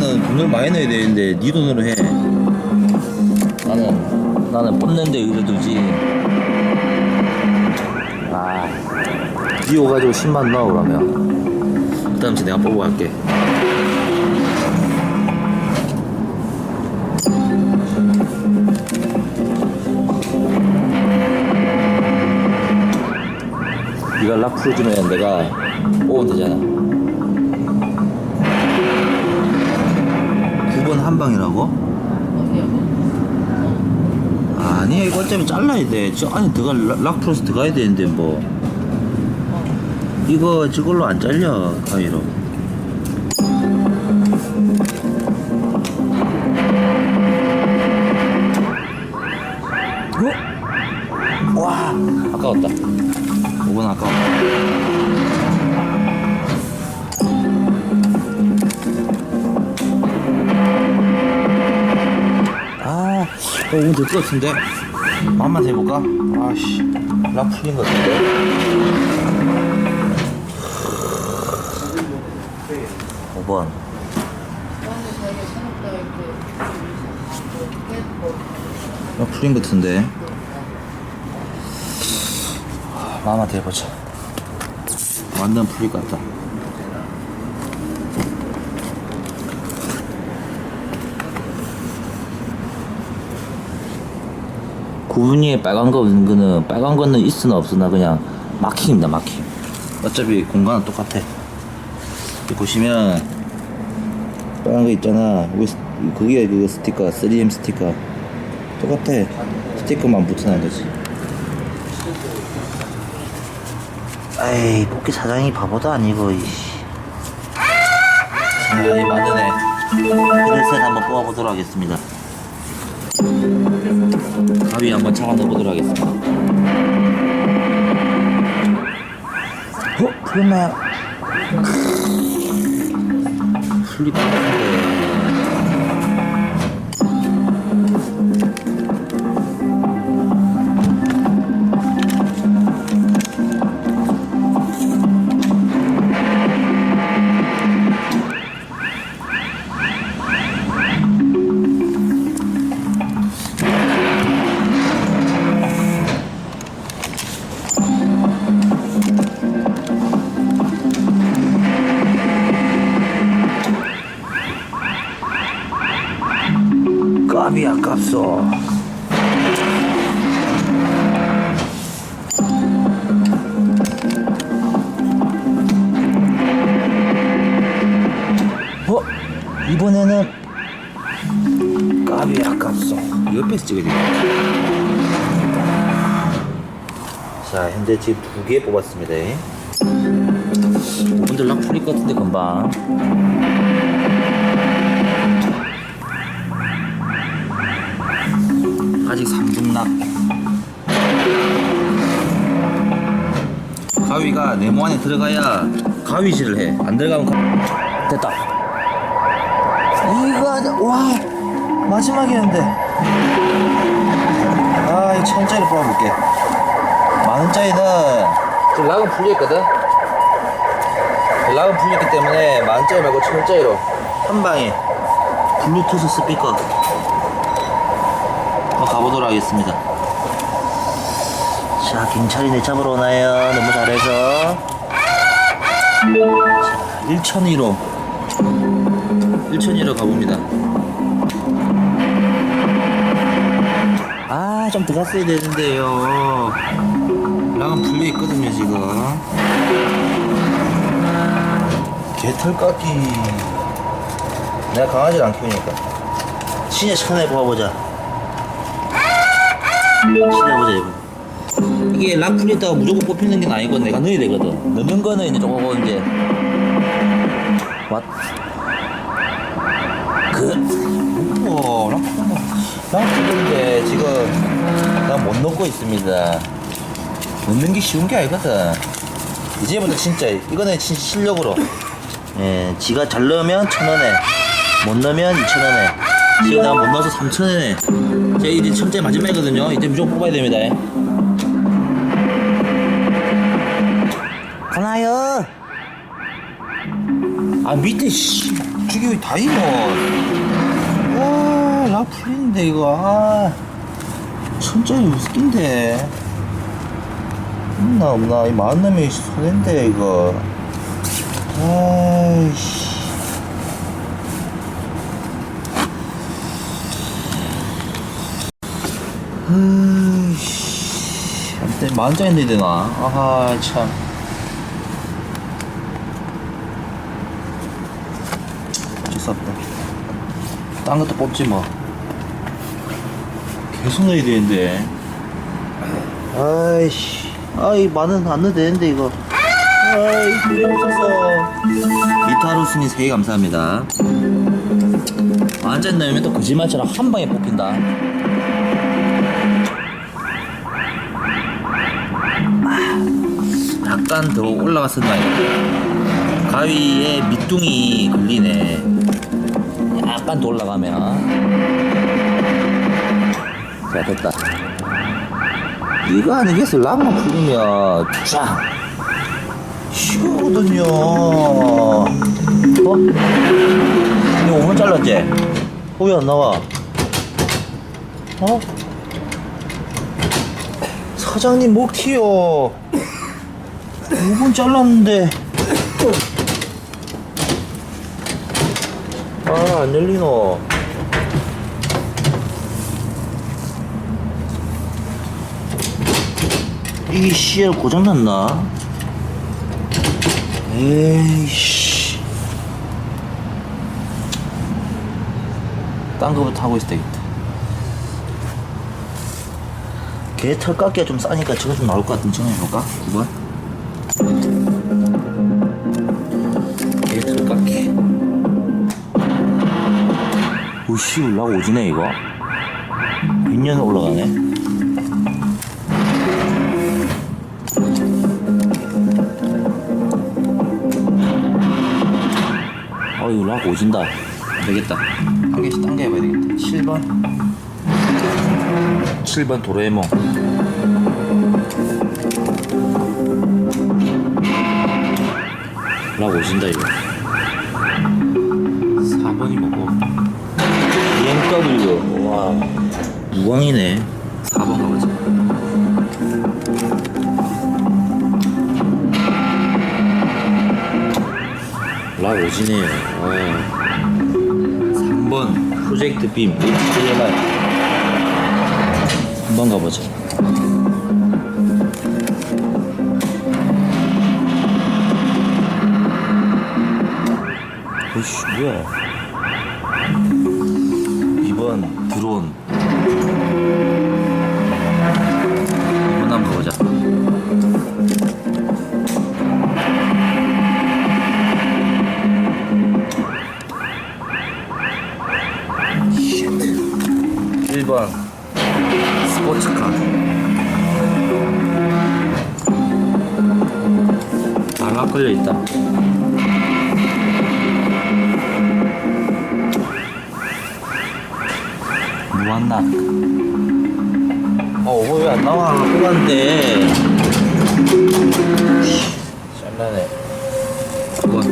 네 돈으로 해. 나는 나는 뽑는데 의뢰 두지. 아, 니 오가지고 10만 넣어 그러면. 그다음 주 내가 뽑고 갈게. 네가 락 풀어주면 내가 뽑으면 되잖아. 9번 한 방이라고? 아니 이거 어차피 잘라야 돼. 저 안에 들어가 락- 락 풀어서 들어가야 되는데 뭐. 이거 저걸로 안 잘려 가위로. 어? 와 아까웠다. 어, 오늘 될것 같은데? 맘만 해볼까? 아씨, 락 풀린 것 같은데? 5번. 락 풀린 것 같은데? 맘만 해보자. 완전 풀릴 것 같다. 구분이에 빨간 거 없는 거는 빨간 거는 있으나 없으나 그냥 마킹입니다 마킹 어차피 공간은 똑같아. 보시면 빨간 거 있잖아. 그게 그 스티커 3M 스티커. 똑같아. 스티커만 붙여놓은 거지. 에이 뽑기 사장이 바보도 아니고 이씨. 생각이 많으네. 그래서 한번 뽑아보도록 하겠습니다 가위 한번 차가 넣어보도록 하겠습니다. 어? 풀릴 것 이번에는 값이 아깝소. 옆에서 찍어야 돼. 자, 현재 지금 두 개 뽑았습니다. 오분들 락 풀릴 것 같은데, 금방. 아직 삼중락 가위가 네모 안에 들어가야 가위질을 해. 안 들어가면 가... 됐다. 이거 아주 와 마지막이었는데. 아, 이 천짜리 뽑아볼게. 만 원짜리는 지금 락은 풀려있거든. 락은 풀렸기 때문에 만 원짜리 말고 천 원짜리로 한 방에 블루투스 스피커 한번 가보도록 하겠습니다. 자, 경찰이네 잡으러 오나요? 너무 잘해서. 자, 1,002로. 1,002로 가봅니다. 아, 좀 들어갔어야 되는데요. 랑은 풀려있거든요, 지금. 개털 깎기. 내가 강아지를 안 키우니까. 신의 천에 뽑아보자. 신해보자 이거 이게 락 풀렸다가 무조건 뽑히는 게 아니고 내가 넣어야 되거든 넣는 거는 이제 조금 이제 왓? 그? 오, 락락 풀렸는데 지금 난못 넣고 있습니다. 넣는 게 쉬운 게 아니거든. 이제부터 진짜 이거는 진짜 실력으로. 예, 지가 잘 넣으면 천 원에 못 넣으면 이천 원에. 지금 내가 못 넣어서 삼천 원에. 제 이제 천째 마지막이거든요. 이제 무조건 뽑아야 됩니다 밑에 씨 저기 다이몬 와다 풀리는데 이거. 아 천짜리 웃긴데. 없나 없나. 이 만남이 손해인데 이거. 아이씨. 한때 만장인데 되나? 아하 참 죄송합니다 딴 것도 뽑지 뭐. 계속 넣어야 되는데. 아이씨. 아이 만원 안 넣어도 되는데 이거. 아이 없어서 이타루스님 세개 감사합니다. 완전 넣으면 또 거짓말처럼 한 방에 뽑힌다. 아, 약간 더 올라갔었나 이거. 가위에 밑둥이 걸리네 더 올라가면 자 됐다 이거 아니겠어 라면 풀리면 쫙 쉬거든요 어? 이거 5분 잘랐지? 어, 왜안 나와? 어? 사장님 목 튀어 5분 잘랐는데 아안 열리노 이 CL 고장났나? 에이씨 딴 거부터 하고 있어야 되겠다 개 털 깎기가 좀 싸니까 저거 좀 나올 것 같은데 전화 해볼까? 9번 오씨 올라가 오지네 이거? 100년 올라가네? 어 이거 락 오진다. 안 되겠다. 한 개씩 당겨 해봐야 되겠다. 7번. 7번 도레몽. 락 오진다 이거. 4번이 뭐고 BMW 와 무광이네 4번 가보자 락 오지네요. 와. 3번 프로젝트 빔 HDMI 한번 가보자. 오씨 뭐야? 2번 드론 2번 한번 가보자. 일번 스포츠카 알락 걸려 있다. 왜 안 나와? 뽑았는데. 잘나네. 뭐?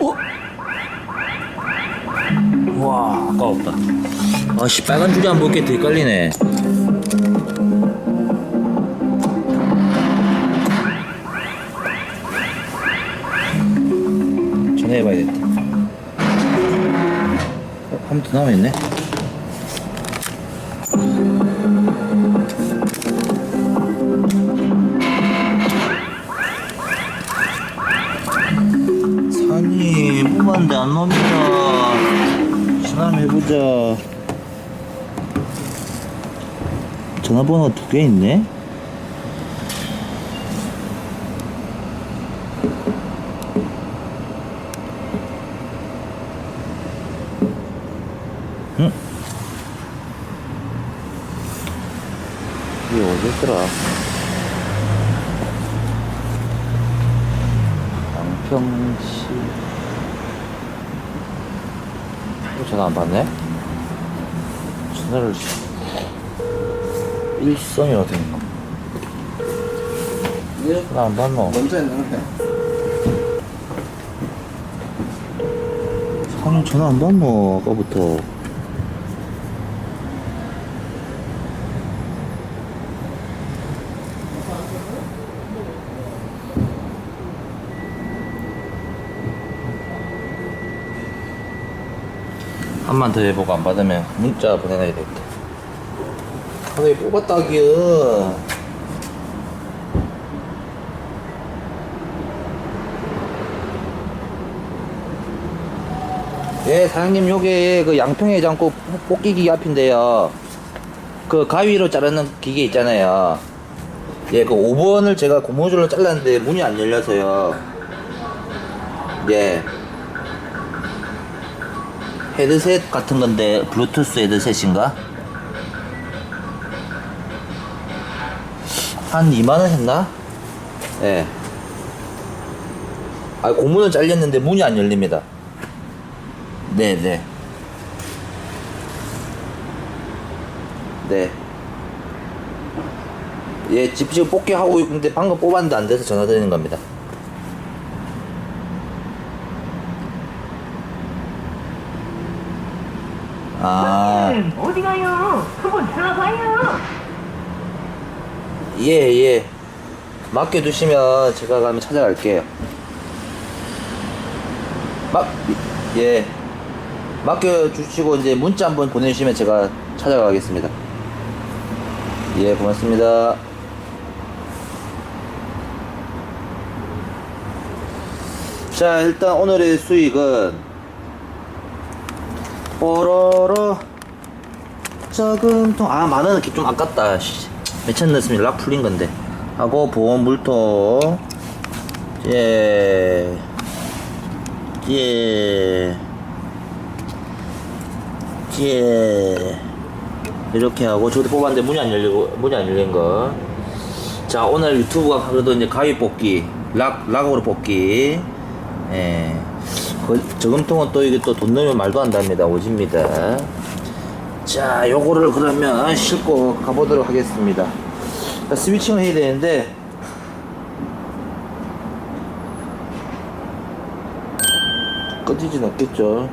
어? 와 아까웠다 아씨 빨간 줄이 안 보이게 더 헷갈리네 전화해봐야겠다 어, 한번더 남아있네 전화번호 두개 있네 응? 이게 어디였더라 양평시 또 전화 안 받네? 전화를 일성이 어딘가 예? 전화 안 받노? 먼저 했는데 사장님 전화 안 받노 아까부터 한번더 해보고 안 받으면 문자 보내놔야 되겠다 아왜 뽑았다기요 예, 사장님, 요게 그 양평해장국 뽑기 기계 앞인데요. 그 가위로 자르는 기계 있잖아요. 예, 그 5번을 제가 고무줄로 잘랐는데 문이 안 열려서요. 예. 헤드셋 같은 건데, 블루투스 헤드셋인가? 한 2만원 했나? 예. 아, 고무는 잘렸는데 문이 안 열립니다. 네네. 네. 예, 집 지금 뽑기 하고 있는데 방금 뽑았는데 안 돼서 전화 드리는 겁니다. 아, 음, 어디 가요? 그분 들어가요. 예, 예. 맡겨두시면 제가 가면 찾아갈게요. 맡, 예. 맡겨주시고 이제 문자 한번 보내주시면 제가 찾아가겠습니다. 예, 고맙습니다. 자, 일단 오늘의 수익은 뽀로로 저금통 아 만원은 좀 아깝다 씨. 몇천 넣었으면 락 풀린 건데 하고 보험 물통 예. 예. 예. 이렇게 하고 저도 뽑았는데 문이 안 열리고 문이 안 열린 거. 자 오늘 유튜브가 그래도 이제 가위 뽑기 락 락으로 뽑기. 예. 그 저금통은 또 이게 또 돈 넣으면 말도 안 답니다 오집니다. 자 요거를 그러면 싣고 가보도록 하겠습니다. 자, 스위칭을 해야 되는데 꺼지진 않겠죠.